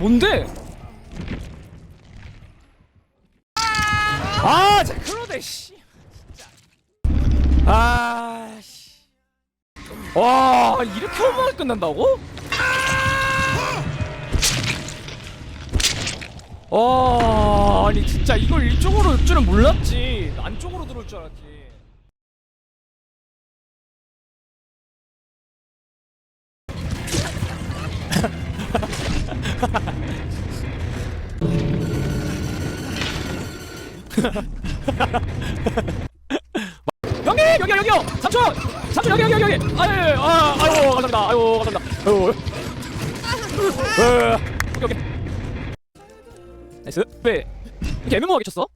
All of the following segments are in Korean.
뭔데? 아, 자 그러네 씨. 아, 씨. 와, 이렇게 험하게 끝난다고? 와, 아니 진짜 이걸 이쪽으로 올 줄은 몰랐지. 안쪽으로 들어올 줄 알았지. 형님 여기 여기요 삼촌 삼촌 여기 여기 여기. 아유 아 아유 감사합니다. 아유 감사합니다. 아유. 에, 오케이 오케이. 나이스. 왜? 이렇게 애매모호하게 쳤어?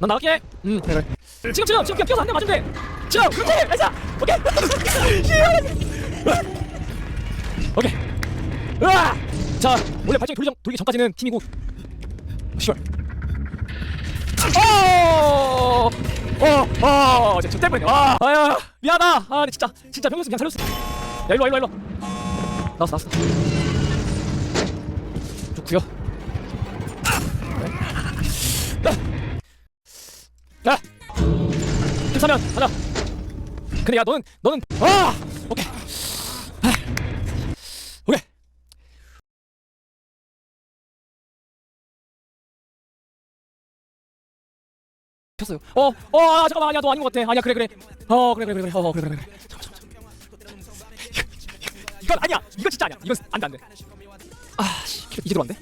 난 나갈게. 음. 그래 그래 지금 지금 지금 그냥 뛰어서 한 대 맞으면 돼. 지금 그렇지! 나이스! 오케이. 오케이. 으아 자 원래 발전기 돌리기, 전- 돌리기 전까지는 팀이고 씨발 어, 어, 어, 저, 저 때문에. 아, 아야, 미안하다. 아, 근데 진짜, 진짜 그냥 살렸어. 야, 일로 와, 일로. 나왔어, 나왔어. 좋구요. 네. 야, 힘사면 가자. 근데 야, 너는, 너는. 아, 오케이. 켰어요. 어, 어, 아, 잠깐만, 아니야, 너 아닌 것 같아. 아니야, 그래, 그래. 어, 그래, 그래, 그래, 어, 그래, 그래, 그래. 잠깐, 잠깐, 잠깐. 이건 아니야. 이건 진짜 아니야. 이건 안 돼, 안 돼. 아, 씨, 이제 들어왔네.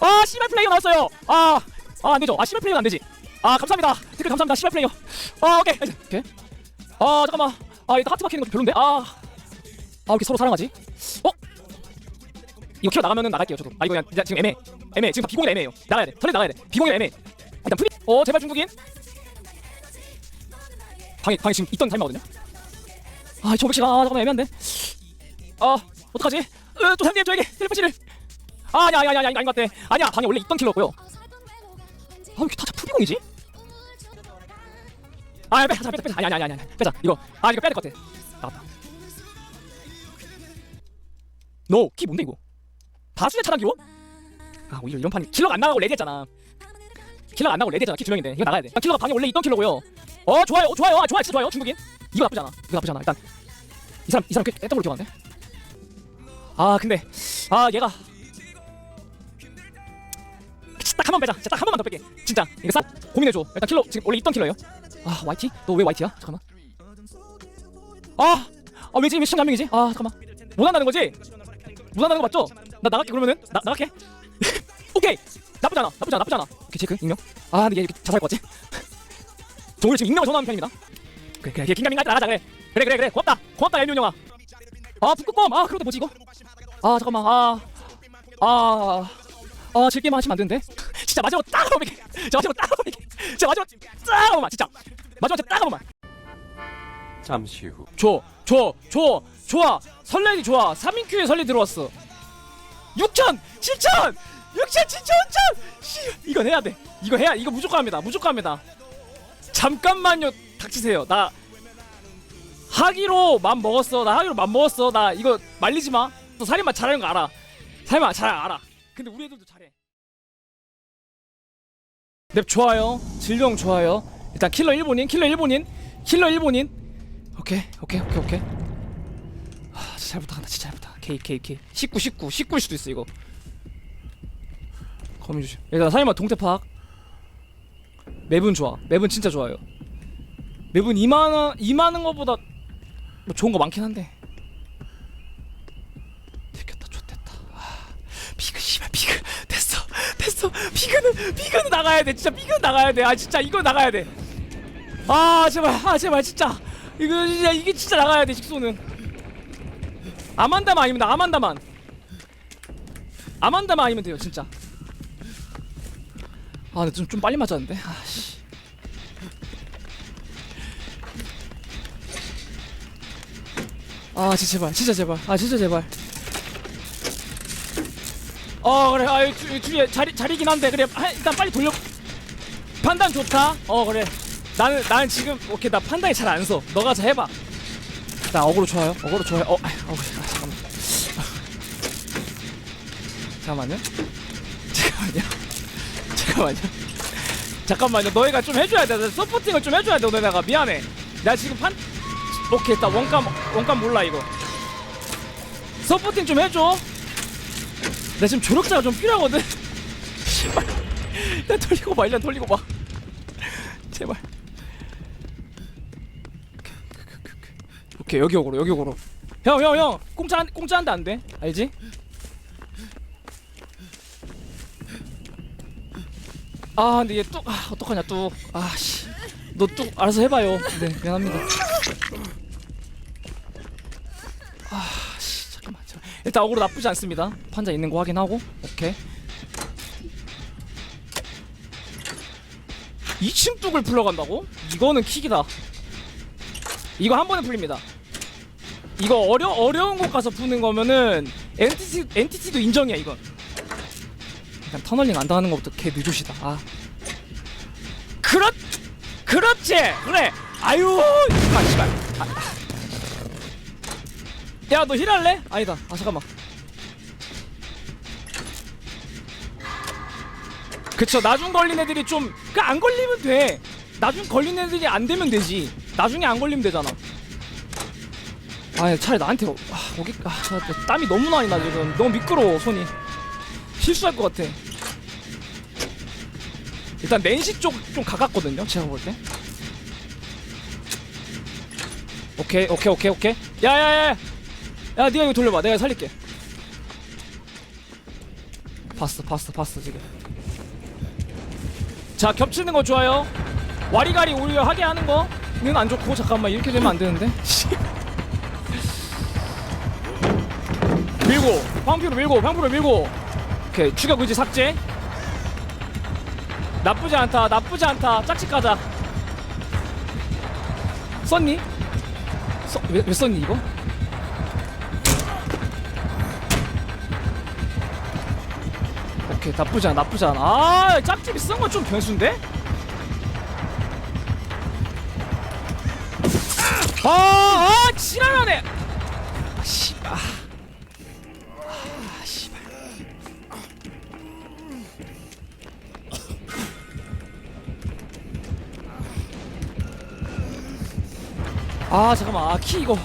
아, 씨발 플레이어 나왔어요. 아, 아, 안 되죠. 아, 씨발 플레이어 안 되지. 아, 감사합니다. 댓글 감사합니다. 씨발 플레이어. 아, 오케이, 오케이. 아, 잠깐만. 아, 일단 하트 박히는 거 별론데. 아, 아, 이렇게 서로 사랑하지? 어? 이거 키워 나가면은 나갈게요 저도 아 이거 그냥 지금 애매 애매 지금 비공이 애매해요 나가야 돼 설레 나가야 돼 비공이 애매 어 제발 중국인? 방에 방에 지금 있던 타임거든요? 아 정백 씨가 아 잠깐만 애매한데. 아 어떡하지? 으, 또 형님 저에게 텔레파시를. 아 아니야 아니야 아니야 아닌 것 같아. 아니야 방에 원래 있던 킬러고요. 아왜 다자 프리공이지? 아 빼자 빼자 빼자 아니 아니 아니 아니 빼자 이거. 아 이거 빼야 될 것 같아. 나왔다. 노키 뭔데 이거? 다수의 차단기로? 아 오히려 이런 판이 킬러가 안 나가고 레디 했잖아 킬러가 안 나가고 레디했잖아 키두 명인데 이거 나가야 돼. 킬러가 방에 원래 있던 킬러고요. 어 좋아요 어, 좋아요. 아 좋아요. 진짜 좋아요. 중국인. 이거 나쁘지 않아. 이거 나쁘지 않아. 일단 이 사람 이 사람 꽤 애떡으로 기억하네 아 근데 아 얘가 딱 한 번 빼자. 진짜 딱 한 번만 더 뺄게. 진짜. 이거 싹 고민해줘. 일단 킬러 지금 원래 있던 킬러예요. 아 YT? 너 왜 YT야? 잠깐만. 아, 아 왜지 왜 시청자 한 명이지? 아 잠깐만. 못 한다는 거지? 못 한다는 거 맞죠? 나 나갈게 그러면은. 나 나갈게. 오케이 나쁘지 않아. 나쁘지 않아. 나쁘지 않아. 오케이 체크. 익명. 아 근데 얘 이렇게 자살 것 같지? 저 오늘 지금 익명을 선호하는 편입니다. 그래 그래 긴가민가 할때 나가자 그래. 그래 그래 그래. 고맙다. 고맙다 얄미운 영아. 아 북극곰. 아 그런데 뭐지 이거? 아 잠깐만. 아아아 아, 질게만 하시면 안 되는데? 진짜 마지막 딱한 번만 진짜 마지막 딱한 번만 진짜 마지막 딱 한 번만 진짜. 마지막 딱 한 번만 잠시 후. 줘, 줘, 줘, 좋아. 설레기 좋아. 3인 큐에 설레 들어왔어. 6천, 7천, 6천, 7천, 5천. 씨, 이건 해야 돼. 이거 해야, 이거 무조건 합니다. 무조건 합니다. 잠깐만요. 닥치세요. 나 하기로 맘 먹었어. 나 하기로 맘 먹었어. 나 이거 말리지 마. 너 살인마 잘하는 거 알아. 살인마 잘 알아. 근데 우리 애들도 잘해. 넵 좋아요. 질병 좋아요. 일단 킬러 일본인, 킬러 일본인, 킬러 일본인. 오케이 오케이 오케이 오케이 아 진짜 잘 부탁한다 진짜 잘 부탁 K K K 19 19 19일 수도 있어 이거 거미 조심 일단 사이마 동태 파악? 맵은 좋아. 맵은 진짜 좋아요. 맵은 이만한 이만한 거보다 뭐 좋은 거 많긴 한데. 들켰다 좋댔다. 아, 비그 씨발 비그. 됐어 됐어. 비그는 비그는 나가야 돼. 진짜 비그 는 나가야 돼 아 진짜 이거 나가야 돼 아 제발 아 제발 진짜. 이거 진짜 이게 진짜 나가야 돼 직소는. 아만다만 아니면 나 아만다만. 아만다만 아니면 돼요 진짜 아 근데 좀, 좀 빨리 맞았는데 아씨 아 진짜 제발 진짜 제발 아 진짜 제발 어 그래 아 주, 주위에 자리 자리긴 한데 그래 하, 일단 빨리 돌려 판단 좋다 어 그래 나는 나는 지금 오케이 나 판단이 잘 안 서. 너가 잘 해봐. 나 어그로 좋아요. 어그로 좋아요. 어, 아휴, 어그로 아, 잠깐만. 잠깐만요. 잠깐만요. 잠깐만요. 잠깐만요. 너희가 좀 해줘야 돼. 서포팅을 좀 해줘야 돼. 너네가 미안해. 나 지금 판 오케이 일단 원감 원감 몰라 이거. 서포팅 좀 해줘. 나 지금 조력자가 좀 필요하거든. 씨발. 나 돌리고 봐. 일단 돌리고 봐. 제발. 오케이 여기 오고로 여기 오고로. 형 형 형 공짜 한- 공짜 한대 안 돼. 알지? 아 근데 얘 뚝 아, 어떡하냐 뚝 아씨. 너 뚝 알아서 해봐요. 네 미안합니다. 아씨 잠깐만 잠깐 일단 어그로 나쁘지 않습니다. 판자 있는 거 확인하고. 오케이. 2층 뚝을 풀러간다고? 이거는 킥이다. 이거 한 번에 풀립니다. 이거 어려 어려운 곳 가서 푸는 거면은 엔티티 엔티티도 인정이야 이건 일단 터널링 안 당하는 것부터 개 늦으시다. 아. 그렇 그렇지. 그래. 아유. 씨발 씨발. 아. 야, 너 힐할래? 아니다. 아, 잠깐만. 그쵸. 나중 걸린 애들이 좀 그 안 걸리면 돼. 나중 걸린 애들이 안 되면 되지. 나중에 안 걸리면 되잖아. 아, 차라리 나한테 어- 아, 오기 아, 땀이 너무 많이 나 지금. 너무 미끄러워, 손이. 실수할 것 같아. 일단 낸시 쪽 좀 가깝거든요. 제가 볼 때. 오케이, 오케이, 오케이, 오케이. 야야 야, 야, 네가 이거 돌려봐. 내가 살릴게. 봤어, 봤어, 봤어 지금. 자, 겹치는 거 좋아요. 와리가리 오히려 하게 하는 거는 안 좋고 잠깐만 이렇게 되면 안 되는데. 밀고, 방피로 밀고, 방피로 밀고. 오케이, 추격 의지 삭제. 나쁘지 않다 나쁘지 않다 짝짓 가자 썼니? 써, 왜, 왜 썼니 이거? 오케이 나쁘지 않아 나쁘지 않아 아 짝집이 쓴 건 좀 변수인데? 아, 아, 지랄하네. 아 잠깐만. 아, 키 이거.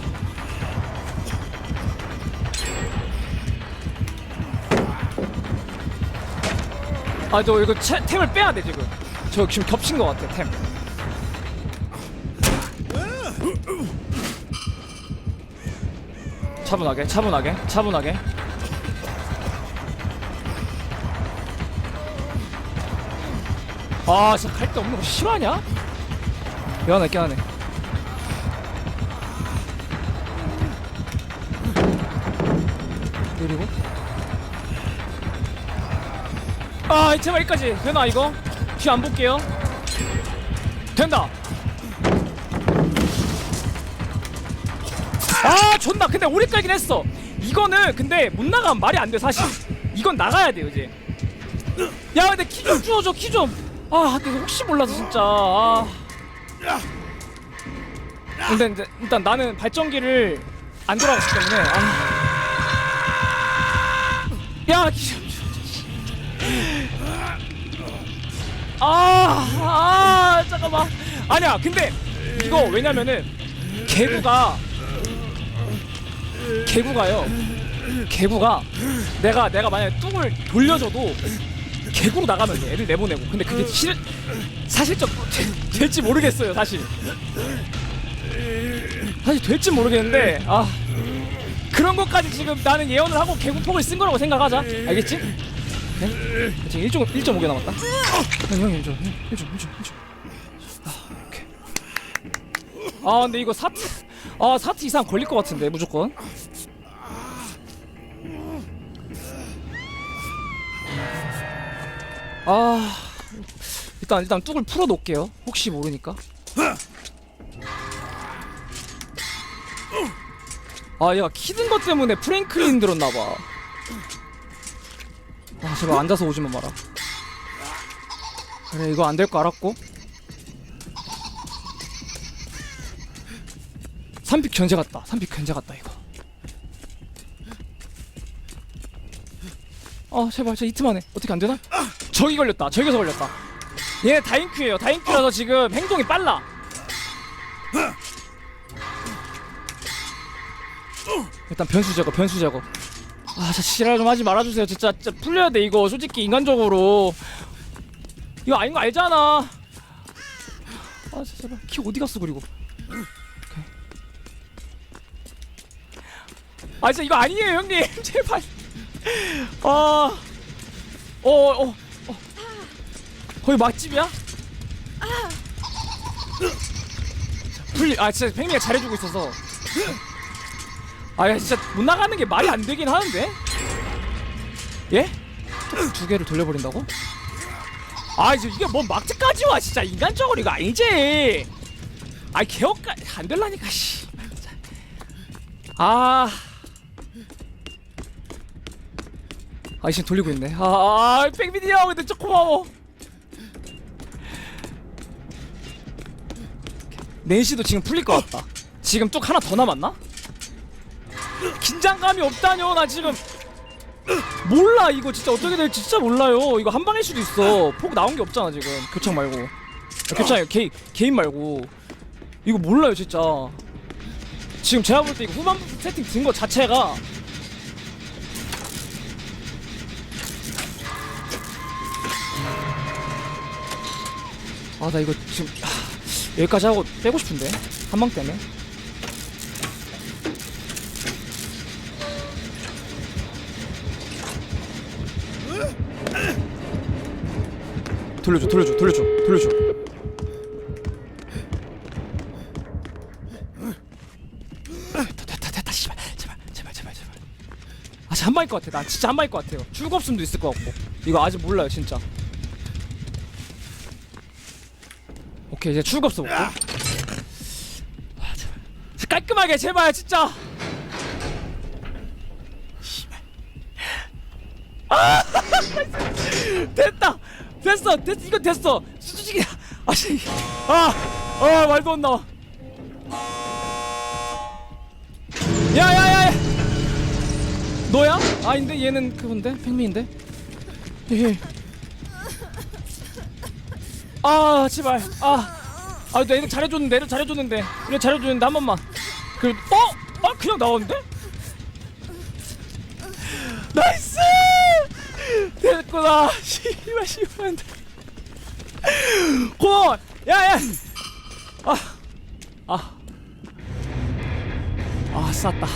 아 저 이거 채, 템을 빼야 돼 지금. 저 지금 겹친 것 같아 템. 차분하게 차분하게 차분하게. 아 진짜 갈 데 없는 거 싫어하냐? 미안해 미안해 그리고? 아 제발 여기까지. 되나 이거? 뒤안 볼게요. 된다. 아 존나. 근데 오래 깔긴 했어. 이거는 근데 못 나가면 말이 안 돼 사실. 이건 나가야 돼요 이제. 야 근데 키좀 주워줘 키좀아 근데 혹시 몰라서 진짜. 아. 근데 이제 일단 나는 발전기를 안 돌아갔기 때문에 아 야, 기- 아, 아, 잠깐만. 아니야, 근데 이거 왜냐면은 개구가 개구가요. 개구가 내가 내가 만약에 뚱을 돌려줘도 개구로 나가면 돼. 애들 내보내고. 근데 그게 실 사실적 되- 될지 모르겠어요, 사실. 사실 될지 모르겠는데 아. 그런 것까지 지금 나는 예언을 하고 개구폭을 쓴 거라고 생각하자. 알겠지? 네? 지금 1점 1.5개 남았다. 형, 형 1점, 1점, 1점, 1점. 아, 오케이. 아, 근데 이거 사트, 아 사트 이상 걸릴 것 같은데 무조건. 아, 일단 일단 뚝을 풀어 놓을게요. 혹시 모르니까. 아 얘가 키든 것 때문에 프랭클린 들었나봐. 아 제발 앉아서 오지만 마라. 그래 이거 안 될 거 알았고. 3픽 견제 같다 3픽 견제 같다 이거. 아 제발 저 이트만 해 어떻게 안 되나? 저기 걸렸다 저기서 걸렸다. 얘네 다인큐예요 다인큐라서 지금 행동이 빨라 일단 변수 제거 변수 제거. 아 진짜 지랄 좀 하지 말아주세요. 진짜 진짜 풀려야 돼 이거. 솔직히 인간적으로. 이거 아닌 거 알잖아. 아 진짜 키 어디 갔어 그리고. 아 진짜 이거 아니에요 형님. 제발. 아, 어, 어, 어, 어. 거기 맛집이야? 풀리, 아 진짜 팽미가 잘해주고 있어서. 아, 야, 진짜 못 나가는 게 말이 안 되긴 하는데. 예? 두 개를 돌려버린다고? 아, 이제 이게 뭔 막지까지 와, 진짜 인간적으로 이거 아니지. 아, 개혁가 안 될라니까, 씨. 아. 아 지금 돌리고 있네 아 백미디 형 근데 좀 고마워 낸시도 지금 풀릴 것 같다 지금 뚝 하나 더 남았나? 긴장감이 없다뇨 나 지금. 몰라 이거 진짜 어떻게 될지 진짜 몰라요. 이거 한 방일 수도 있어. 폭 나온 게 없잖아 지금. 교창 말고. 아, 교창 아니고 개인, 말고. 이거 몰라요 진짜. 지금 제가 볼 때 이거 후반부 세팅 든 거 자체가. 아 나 이거 지금 하, 여기까지 하고 빼고 싶은데. 한방 때문에 돌려줘 돌려줘 돌려줘 돌려줘. 아한 방일 것 같아. 나 진짜 한 방일 것 같아요. 출구 없음도 있을 것 같고. 이거 아직 몰라요 진짜. 오케이 이제 출구 없어 먹고 아 깔끔하게 제발 진짜. 됐다 됐어 됐어 이거 됐어. 수직이야. 아씨. 아아 말도 안 나와. 야야야 너야? 아닌데? 얘는 그건데? 팽미인데? 예. 아 제발. 아아 애들 잘해줬는데 애들 잘해줬는데. 이래 잘해줬는데 한 번만. 그 어? 아 그냥 나왔는데? 나이스 됐구나 씨발 씨발 고마워 야야 아아 아, 쌌다